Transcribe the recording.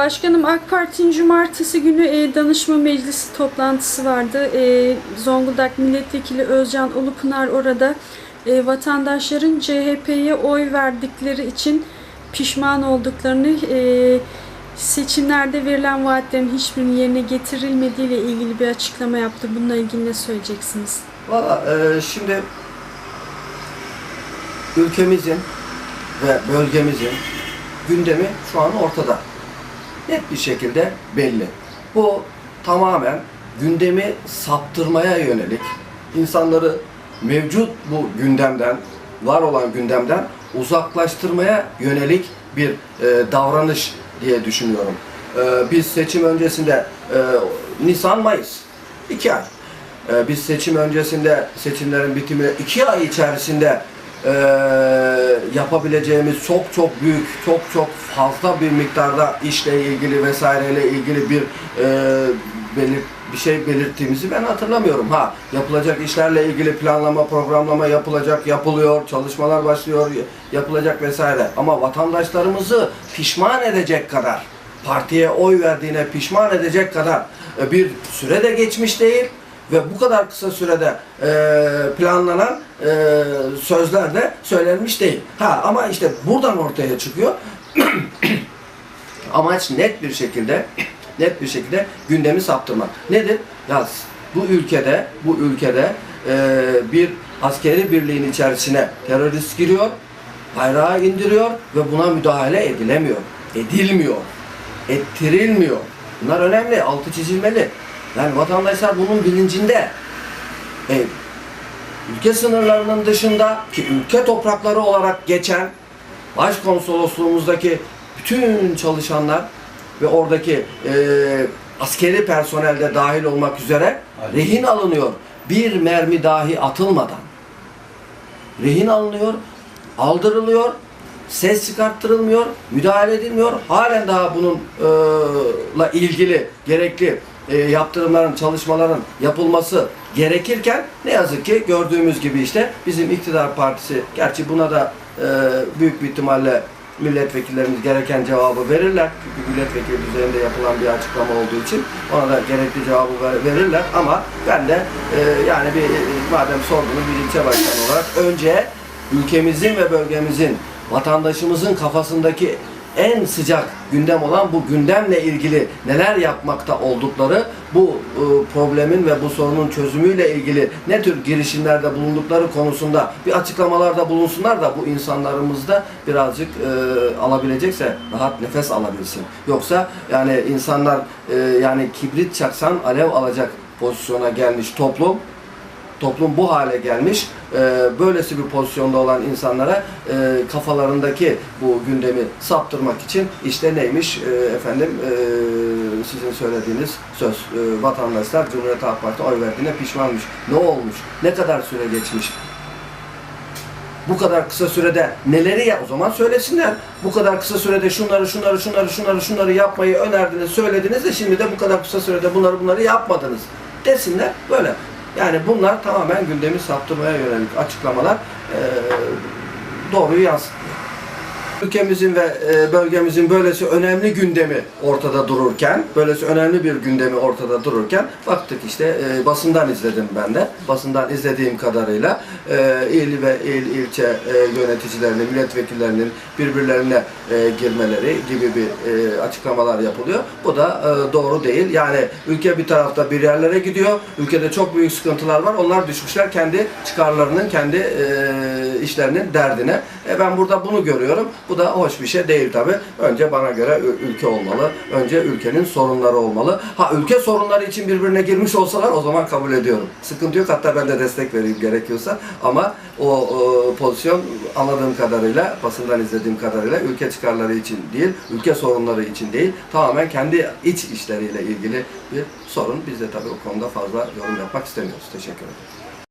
Başkanım AK Parti'nin cumartesi günü e, danışma meclisi toplantısı vardı. E, Zonguldak Milletvekili Özcan Ulupınar orada e, vatandaşların CHP'ye oy verdikleri için pişman olduklarını, seçimlerde verilen vaatlerin hiçbirinin yerine getirilmediği ilgili bir açıklama yaptı. Bununla ilgili ne söyleyeceksiniz? Valla şimdi ülkemizin ve bölgemizin gündemi şu an ortada. Net bir şekilde belli. Bu tamamen gündemi saptırmaya yönelik insanları mevcut bu gündemden, var olan gündemden uzaklaştırmaya yönelik bir e, davranış diye düşünüyorum. E, biz seçim öncesinde e, Nisan-Mayıs iki ay ee, biz seçim öncesinde seçimlerin bitimine iki ay içerisinde e, yapabileceğimiz çok çok büyük, çok çok fazla bir miktarda işle ilgili vesaireyle ilgili bir e, belir, bir şey belirttiğimizi ben hatırlamıyorum. Ha yapılacak işlerle ilgili planlama, programlama yapılacak, yapılıyor, çalışmalar başlıyor, yapılacak vesaire. Ama vatandaşlarımızı pişman edecek kadar, partiye oy verdiğine pişman edecek kadar e, bir süre de geçmiş değil ve bu kadar kısa sürede e, planlanan e, sözler de söylenmiş değil. Ha ama işte buradan ortaya çıkıyor. Amaç net bir şekilde net bir şekilde gündemi saptırmak. Nedir? Ya bu ülkede bu ülkede e, bir askeri birliğin içerisine terörist giriyor, bayrağı indiriyor ve buna müdahale edilemiyor. Edilmiyor. Ettirilmiyor. Bunlar önemli, altı çizilmeli. Yani vatandaşlar bunun bilincinde. E, ülke sınırlarının dışında ki ülke toprakları olarak geçen başkonsolosluğumuzdaki bütün çalışanlar ve oradaki e, askeri personel de dahil olmak üzere rehin alınıyor. Bir mermi dahi atılmadan. Rehin alınıyor, aldırılıyor, ses çıkarttırılmıyor, müdahale edilmiyor. Halen daha bununla ilgili gerekli e, yaptırımların, çalışmaların yapılması gerekirken ne yazık ki gördüğümüz gibi işte bizim iktidar partisi, gerçi buna da e, büyük bir ihtimalle milletvekillerimiz gereken cevabı verirler. Çünkü milletvekili düzeyinde yapılan bir açıklama olduğu için ona da gerekli cevabı ver- verirler. Ama ben de e, yani bir e, madem sordunuz bir ilçe başkanı olarak önce ülkemizin ve bölgemizin vatandaşımızın kafasındaki en sıcak gündem olan bu gündemle ilgili neler yapmakta oldukları, bu e, problemin ve bu sorunun çözümüyle ilgili ne tür girişimlerde bulundukları konusunda bir açıklamalarda bulunsunlar da bu insanlarımız da birazcık e, alabilecekse rahat nefes alabilsin. Yoksa yani insanlar e, yani kibrit çaksan alev alacak pozisyona gelmiş toplum toplum bu hale gelmiş. Ee, böylesi bir pozisyonda olan insanlara e, kafalarındaki bu gündemi saptırmak için işte neymiş e, efendim e, sizin söylediğiniz söz e, vatandaşlar Cumhuriyet Halk Partisi oy verdiğine pişmanmış. Ne olmuş? Ne kadar süre geçmiş? bu kadar kısa sürede neleri ya o zaman söylesinler. Bu kadar kısa sürede şunları şunları şunları şunları şunları yapmayı önerdiniz, söylediniz de şimdi de bu kadar kısa sürede bunları bunları yapmadınız desinler. Böyle. Yani bunlar tamamen gündemi saptırmaya yönelik açıklamalar eee doğruyu yansıtmıyor. Ülkemizin ve e, bölgemizin böylesi önemli gündemi ortada dururken, böylesi önemli bir gündemi ortada dururken baktık işte e, basından izledim ben de. Basından izlediğim kadarıyla e, il ve il ilçe yöneticilerinin, milletvekillerinin birbirlerine girmeleri gibi bir açıklamalar yapılıyor. Bu da doğru değil. Yani ülke bir tarafta bir yerlere gidiyor. Ülkede çok büyük sıkıntılar var. Onlar düşmüşler kendi çıkarlarının, kendi işlerinin derdine. E, ben burada bunu görüyorum. Bu da hoş bir şey değil tabi. Önce bana göre ülke olmalı. Önce ülkenin sorunları olmalı. Ha ülke sorunları için birbirine girmiş olsalar o zaman kabul ediyorum. Sıkıntı yok. Hatta ben de destek vereyim gerekiyorsa. Ama o, o pozisyon anladığım kadarıyla, basından izlediğim kadarıyla ülke çıkarları için değil, ülke sorunları için değil, tamamen kendi iç işleriyle ilgili bir sorun. Biz de tabii o konuda fazla yorum yapmak istemiyoruz. Teşekkür ederim.